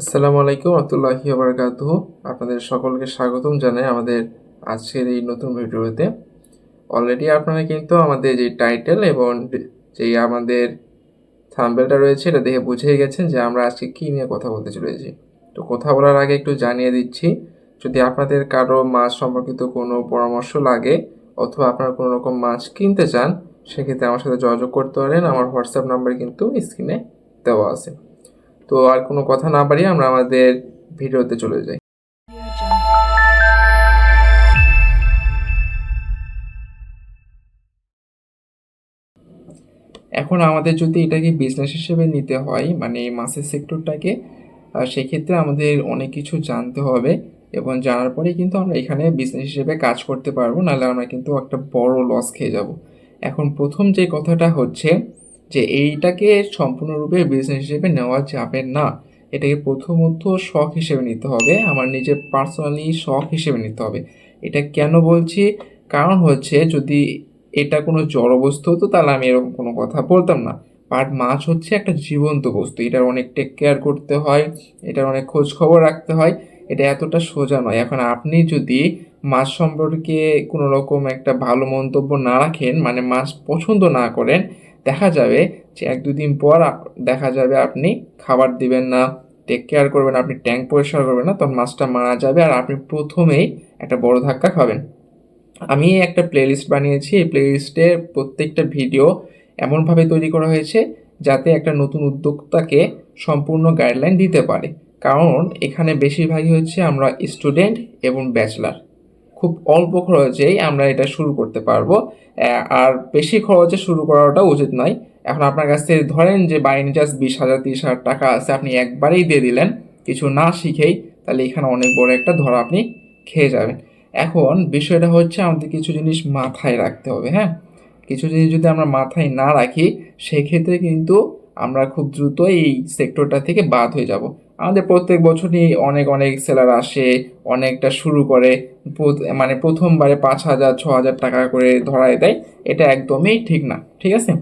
আসসালামু আলাইকুম রহমতুল্লাহি বারকাতুহ আপনাদের সকলকে স্বাগতম জানাই আমাদের আজকের এই নতুন ভিডিওতে। অলরেডি আপনারা কিন্তু আমাদের যে টাইটেল এবং যে আমাদের থাম্বেলটা রয়েছে, এটা দেখে বুঝেই গেছেন যে আমরা আজকে কী নিয়ে কথা বলতে চলেছি। তো কথা বলার আগে একটু জানিয়ে দিচ্ছি, যদি আপনাদের কারও মাছ সম্পর্কিত কোনো পরামর্শ লাগে অথবা আপনারা কোনো রকম মাছ কিনতে চান, সেক্ষেত্রে আমার সাথে যোগাযোগ করতে পারেন। আমার হোয়াটসঅ্যাপ নাম্বার কিন্তু স্ক্রিনে দেওয়া আছে। তো আর কোনো কথা না বাড়িয়ে আমরা আমাদের ভিডিওতে চলে যাই। এখন আমাদের যদি এটাকে বিজনেস হিসেবে নিতে হয় মানে মাছের সেক্টরটাকে সেক্ষেত্রে আমাদের অনেক কিছু জানতে হবে এবং জানার পরে কিন্তু আমরা এখানে বিজনেস হিসেবে কাজ করতে পারব, নাহলে আমরা কিন্তু একটা বড় লস খেয়ে যাব। এখন প্রথম যে কথাটা হচ্ছে যে এইটাকে সম্পূর্ণরূপে বিজনেস হিসেবে নেওয়া যাবে না। এটাকে প্রথমত শখ হিসেবে নিতে হবে, আমার নিজের পার্সোনালি শখ হিসেবে নিতে হবে। এটা কেন বলছি? কারণ হচ্ছে যদি এটা কোনো জড় বস্তু হতো, তাহলে আমি এরকম কোনো কথা বলতাম না। বাট মাছ হচ্ছে একটা জীবন্ত বস্তু, এটার অনেক টেক কেয়ার করতে হয়, এটার অনেক খোঁজ খবর রাখতে হয়, এটা এতটা সোজা নয়। এখন আপনি যদি মাছ সম্পর্কে কোনো রকম একটা ভালো মন্তব্য না রাখেন মানে মাছ পছন্দ না করেন দেখা যাবে যে এক দুদিন পর দেখা যাবে আপনি খাবার দিবেন না টেক কেয়ার করবেন, আপনি ট্যাঙ্ক পরিষ্কার করবেন না, তখন মাছটা মারা যাবে আর আপনি প্রথমেই একটা বড় ধাক্কা খাবেন। আমি একটা প্লেলিস্ট বানিয়েছি, এই প্লেলিস্টে প্রত্যেকটা ভিডিও এমনভাবে তৈরি করা হয়েছে যাতে একটা নতুন উদ্যোক্তাকে সম্পূর্ণ গাইডলাইন দিতে পারে। কারণ এখানে বেশিরভাগই হচ্ছে আমরা স্টুডেন্ট এবং ব্যাচলার খুব অল্প খরচেই আমরা এটা শুরু করতে পারব। আর বেশি খরচে শুরু করাটা উচিত নয়। এখন আপনার কাছ থেকে ধরেন যে বাইনি জাস্ট বিশ হাজার, তিরিশ হাজার টাকা আছে, আপনি একবারেই দিয়ে দিলেন, কিছু না শিখেই তাহলে এখানে অনেক বড় একটা ধরা আপনি খেয়ে যাবেন। এখন বিষয়টা হচ্ছে আমাদের কিছু জিনিস মাথায় রাখতে হবে হ্যাঁ? কিছু জিনিস যদি আমরা মাথায় না রাখি, সেক্ষেত্রে কিন্তু আমরা খুব দ্রুত এই সেক্টরটা থেকে বাদ হয়ে যাব। আমাদের প্রত্যেক বছরই অনেক অনেক সেলার আসে, অনেকটা শুরু করে মানে প্রথমবারে পাঁচ হাজার, ছ হাজার টাকা করে ধরায় দেয়, এটা একদমই ঠিক না, ঠিক আছে?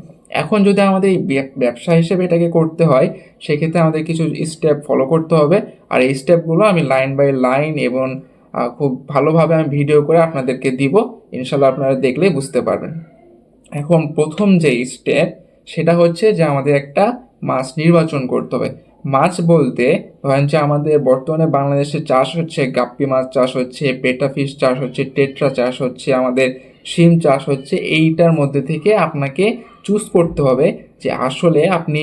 এখন যদি আমাদের এই ব্যবসা হিসেবে এটাকে করতে হয়, সেক্ষেত্রে আমাদের কিছু স্টেপ ফলো করতে হবে। আর এই স্টেপগুলো আমি লাইন বাই লাইন এবং খুব ভালোভাবে আমি ভিডিও করে আপনাদেরকে দিব। ইনশাল্লাহ আপনারা দেখলেই বুঝতে পারবেন। এখন প্রথম যে স্টেপ সেটা হচ্ছে যে আমাদের একটা মাছ নির্বাচন করতে হবে। মাছ বলতে ধরেন যে আমাদের বর্তমানে বাংলাদেশে চাষ হচ্ছে, গাপ্পি মাছ চাষ হচ্ছে, পেটা ফিশ চাষ হচ্ছে, টেট্রা চাষ হচ্ছে, আমাদের শিম চাষ হচ্ছে, এইটার মধ্যে থেকে আপনাকে চুজ করতে হবে যে আসলে আপনি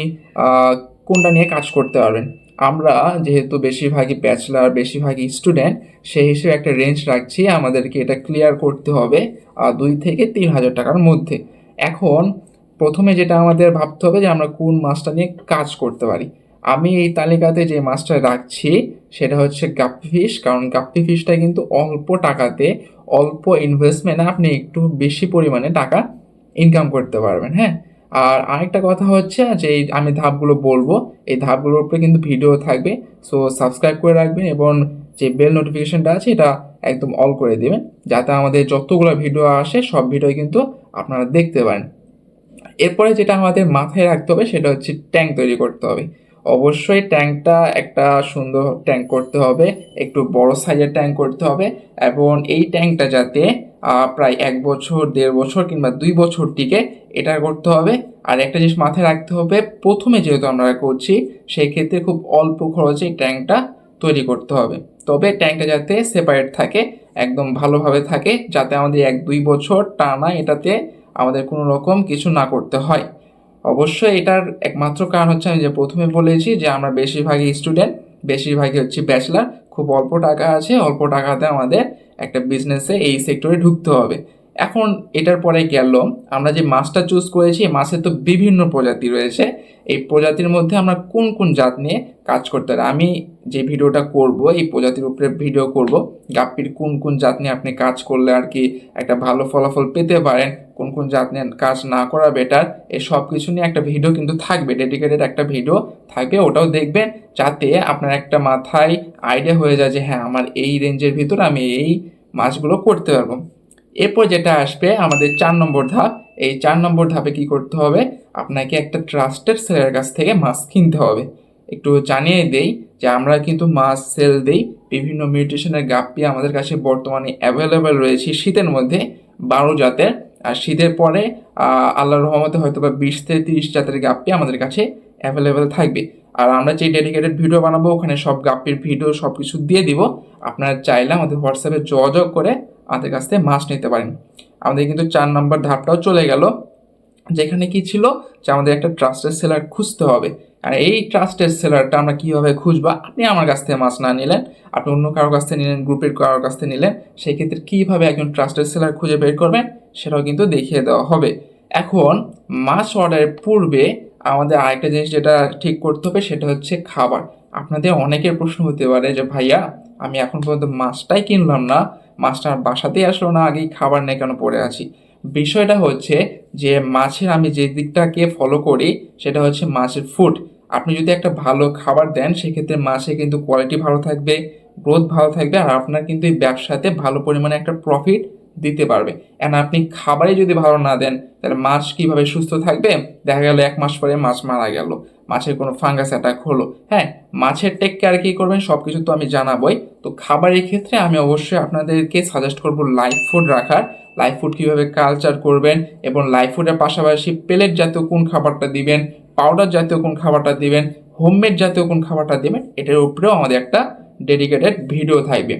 কোনটা নিয়ে কাজ করতে পারবেন। আমরা যেহেতু বেশিরভাগই ব্যাচলার বেশিরভাগই স্টুডেন্ট সেই হিসেবে একটা রেঞ্জ রাখছি। আমাদেরকে এটা ক্লিয়ার করতে হবে দুই থেকে তিন হাজার টাকার মধ্যে। এখন প্রথমে যেটা আমাদের ভাবতে হবে যে আমরা কোন মাছটা নিয়ে কাজ করতে পারি। আমি এই তালিকাতে যে মাছটা রাখছি, সেটা হচ্ছে গাপ্পি ফিশ কারণ গাপ্পি ফিশটা কিন্তু অল্প টাকাতে, অল্প ইনভেস্টমেন্টে আপনি একটু বেশি পরিমাণে টাকা ইনকাম করতে পারবেন হ্যাঁ? আর আরেকটা কথা হচ্ছে যে আমি ধাপগুলো বলব, এই ধাপগুলোর উপরে কিন্তু ভিডিও থাকবে সো সাবস্ক্রাইব করে রাখবেন এবং যে বেল নোটিফিকেশনটা আছে, এটা একদম অল করে দেবেন, যাতে আমাদের যতগুলো ভিডিও আসে, সব ভিডিও কিন্তু আপনারা দেখতে পারেন। এরপরে যেটা আমাদের মাথায় রাখতে হবে সেটা হচ্ছে ট্যাঙ্ক তৈরি করতে হবে। অবশ্যই ট্যাঙ্কটা একটা সুন্দর ট্যাঙ্ক করতে হবে, একটু বড় সাইজের ট্যাঙ্ক করতে হবে এবং এই ট্যাঙ্কটা যাতে প্রায় এক বছর, দেড় বছর কিংবা দুই বছর টিকে এটা করতে হবে। আর একটা জিনিস মাথায় রাখতে হবে, প্রথমে যেহেতু আমরা করছি সেই ক্ষেত্রে খুব অল্প খরচে ট্যাঙ্কটা তৈরি করতে হবে। তবে ট্যাঙ্কটা যাতে সেপারেট থাকে, একদম ভালোভাবে থাকে, যাতে আমাদের এক দুই বছর টানা এটাতে আমাদের কোনো রকম কিছু না করতে হয়। অবশ্যই এটার একমাত্র কারণ হচ্ছে আমি যে প্রথমে বলেছি যে আমরা বেশিরভাগই স্টুডেন্ট বেশিরভাগই হচ্ছে ব্যাচলার খুব অল্প টাকা আছে, অল্প টাকাতে আমাদের একটা বিজনেসে এই সেক্টরে ঢুকতে হবে। এখন এটার পরে গেল, আমরা যে মাছটা চুজ করেছি, এই মাছের তো বিভিন্ন প্রজাতি রয়েছে, এই প্রজাতির মধ্যে আমরা কোন কোন জাত নিয়ে কাজ করতে পারি? আমি যে ভিডিওটা করব, এই প্রজাতির উপরে ভিডিও করব, গাপ্পির কোন কোন জাত নিয়ে আপনি কাজ করলে আর কি একটা ভালো ফলাফল পেতে পারেন, কোন কোন জাত নিয়ে কাজ না করা বেটার এই সব কিছু নিয়ে একটা ভিডিও কিন্তু থাকবে ডেডিকেটেড একটা ভিডিও থাকবে, ওটাও দেখবেন, যাতে আপনার একটা মাথায় আইডিয়া হয়ে যায় যে হ্যাঁ আমার এই রেঞ্জের ভিতর আমি এই মাছগুলো করতে পারব। এরপর যেটা আসবে, আমাদের চার নম্বর ধাপ, এই চার নম্বর ধাপে কি করতে হবে? আপনাকে একটা ট্রাস্টেড সেলের কাছ থেকে মাছ কিনতে হবে। একটু জানিয়ে দেই যে আমরা কিন্তু মাছ, সেল দেই। বিভিন্ন মিউটেশনের গাপ্পি আমাদের কাছে বর্তমানে অ্যাভেলেবেল রয়েছে শীতের মধ্যে বারো জাতের। আর শীতের পরে আল্লাহ রহমতে হয়তো বা বিশ থেকে তিরিশ জাতের গাপ্পি আমাদের কাছে অ্যাভেলেবেল থাকবে। আর আমরা যে ডেডিকেটেড ভিডিও বানাবো, ওখানে সব গাপ্পির ভিডিও সব কিছু দিয়ে দিব। আপনারা চাইলে আমাদের হোয়াটসঅ্যাপে যোগাযোগ করে আমাদের কাছ থেকে মাছ নিতে পারেন। আমাদের কিন্তু চার নম্বর ধাপটাও চলে গেল। যেখানে কি ছিল যে আমাদের একটা ট্রাস্টেড সেলার খুঁজতে হবে। আর এই ট্রাস্টেড সেলারটা আমরা কীভাবে খুঁজবো? আপনি আমার কাছ থেকে মাছ না নিলেন, আপনি অন্য কারোর কাছ থেকে নিলেন গ্রুপের কারোর কাছ থেকে নিলেন সেই ক্ষেত্রে কীভাবে একজন ট্রাস্টেড সেলার খুঁজে বের করবেন সেটাও কিন্তু দেখিয়ে দেওয়া হবে। এখন মাছ অর্ডারের পূর্বে আমাদের আরেকটা জিনিস যেটা ঠিক করতে হবে সেটা হচ্ছে খাবার। আপনাদের অনেকের প্রশ্ন হতে পারে যে, ভাইয়া, আমি এখন পর্যন্ত মাছটাই কিনলাম না, মাছটা বাসাতেই আসলো না, আগেই খাবার নেই কেন পড়ে আছি? বিষয়টা হচ্ছে যে, মাছের আমি যে দিকটাকে ফলো করি, সেটা হচ্ছে মাছের ফুড আপনি যদি একটা ভালো খাবার দেন, সেক্ষেত্রে মাছের কিন্তু কোয়ালিটি ভালো থাকবে গ্রোথ ভালো থাকবে, আর আপনার কিন্তু এই ব্যবসাতে ভালো পরিমাণে একটা প্রফিট দিতে পারবে। অ্যান্ড আপনি খাবারে যদি ভালো না দেন, তাহলে মাছ কীভাবে সুস্থ থাকবে? দেখা গেল এক মাস পরে মাছ মারা গেল মাছের কোনো ফাঙ্গাস অ্যাটাক হলো। হ্যাঁ মাছের টেক কেয়ার কী করবেন সব কিছু তো আমি জানাবই। তো খাবারের ক্ষেত্রে আমি অবশ্যই আপনাদেরকে সাজেস্ট করব লাইফ ফুড রাখার। লাইভ ফুড কীভাবে কালচার করবেন এবং লাইভ ফুডের পাশাপাশি পেলেট জাতীয় কোন খাবারটা দিবেন পাউডার জাতীয় কোন খাবারটা দিবেন হোমমেড জাতীয় কোন খাবারটা দিবেন, এটার উপরেও আমাদের একটা ডেডিকেটেড ভিডিও থাকবে।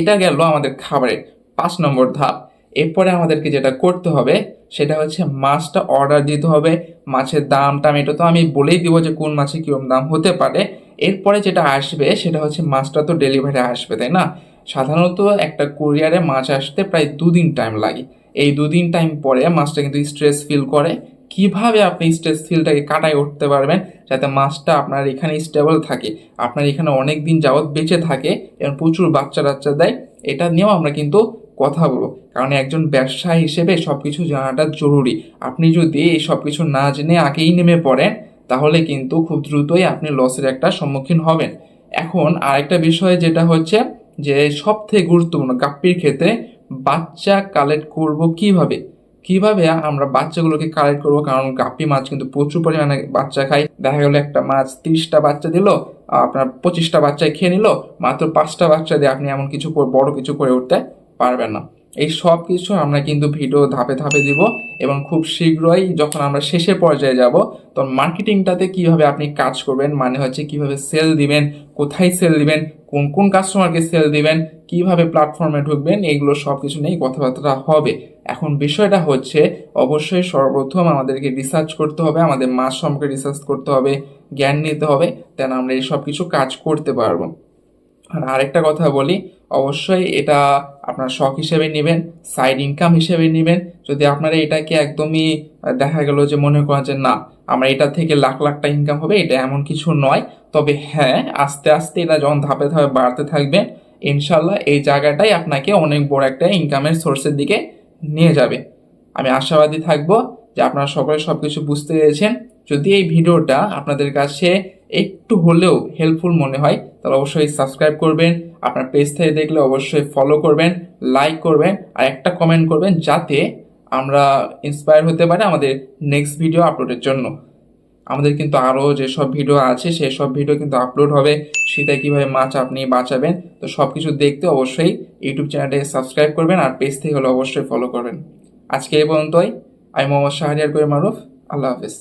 এটা গেল আমাদের খাবারের পাঁচ নম্বর ধাপ। এরপরে আমাদেরকে যেটা করতে হবে, সেটা হচ্ছে মাছটা অর্ডার দিতে হবে। মাছের দাম টাম এটা তো আমি বলেই দিব যে কোন মাছে কীরকম দাম হতে পারে। এরপরে যেটা আসবে, সেটা হচ্ছে মাছটা তো ডেলিভারি আসবে, তাই না? সাধারণত একটা কুরিয়ারে মাছ আসতে প্রায় দুদিন টাইম লাগে। এই দুদিন টাইম পরে মাছটা কিন্তু স্ট্রেস ফিল করে। কীভাবে আপনি স্ট্রেস ফিলটাকে কাটায় উঠতে পারবেন যাতে মাছটা আপনার এখানে স্টেবল থাকে, আপনার এখানে অনেক দিন যাবৎ বেঁচে থাকে এবং প্রচুর বাচ্চা টাচ্চা দেয়, এটা নিয়েও আমরা কিন্তু কথা বলব। কারণ একজন ব্যবসায়ী হিসেবে সব কিছু জানাটা জরুরি। আপনি যদি এই সব কিছু না জেনে আগেই নেমে পড়েন, তাহলে কিন্তু খুব দ্রুতই আপনি লসের একটা সম্মুখীন হবেন। এখন আরেকটা বিষয় যেটা হচ্ছে যে সব থেকে গুরুত্বপূর্ণ গাপ্পির ক্ষেত্রে বাচ্চা কালেক্ট করব কীভাবে? কীভাবে আমরা বাচ্চাগুলোকে কালেক্ট করব? কারণ গাপ্পি মাছ কিন্তু প্রচুর পরিমাণে বাচ্চা খায়। দেখা গেলো একটা মাছ তিরিশটা বাচ্চা দিল, আপনার পঁচিশটা বাচ্চায় খেয়ে নিল, মাত্র পাঁচটা বাচ্চা দিয়ে আপনি এমন কিছু বড় কিছু করে উঠতে পারবেন না। এই সব কিছু আমরা কিন্তু ভিডিও ধাপে ধাপে দিব এবং খুব শীঘ্রই যখন আমরা শেষের পর্যায়ে যাব, তখন মার্কেটিংটাতে কীভাবে আপনি কাজ করবেন মানে হচ্ছে কীভাবে সেল দিবেন, কোথায় সেল দিবেন, কোন কোন কাস্টমারকে সেল দিবেন, কীভাবে প্ল্যাটফর্মে ঢুকবেন, এগুলো সব কিছু নিয়েই কথাবার্তা হবে। এখন বিষয়টা হচ্ছে, অবশ্যই সর্বপ্রথম আমাদেরকে রিসার্চ করতে হবে, আমাদের মাস সম্পর্কে রিসার্চ করতে হবে, জ্ঞান নিতে হবে তেন আমরা এই সব কিছু কাজ করতে পারব। আর আরেকটা কথা বলি অবশ্যই এটা আপনার শখ হিসেবে নেবেন সাইড ইনকাম হিসেবে নেবেন। যদি আপনারা এটাকে একদমই দেখা গেল যে মনে করেন যে না, আমার এটা থেকে লাখ লাখ টাকা ইনকাম হবে, এটা এমন কিছু নয়। তবে হ্যাঁ আস্তে আস্তে এটা যখন ধাপে ধাপে বাড়তে থাকবে ইনশাল্লাহ এই জায়গাটাই আপনাকে অনেক বড় একটা ইনকামের সোর্সের দিকে নিয়ে যাবে। আমি আশাবাদী থাকব যে আপনারা সকলে সব কিছু বুঝতে পেরেছেন। যদি এই ভিডিওটা আপনাদের কাছে একটু হলেও হেল্পফুল মনে হয়, তাহলে অবশ্যই সাবস্ক্রাইব করবেন, আপনার পেজ থেকে দেখলে অবশ্যই ফলো করবেন লাইক করবেন, আর একটা কমেন্ট করবেন যাতে আমরা ইন্সপায়ার হতে পারে আমাদের নেক্সট ভিডিও আপলোডের জন্য। আমাদের কিন্তু আরও যেসব ভিডিও আছে সেই সব ভিডিও কিন্তু আপলোড হবে সেটাই কীভাবে মাছ আপনি বাঁচাবেন, তো সব কিছু দেখতে অবশ্যই ইউটিউব চ্যানেলটাকে সাবস্ক্রাইব করবেন, আর পেজ থেকে হলে অবশ্যই ফলো করবেন। আজকে এই পর্যন্তই। আমি মোহাম্মদ শাহরিয়ার করে মারুফ, আল্লাহ হাফিজ।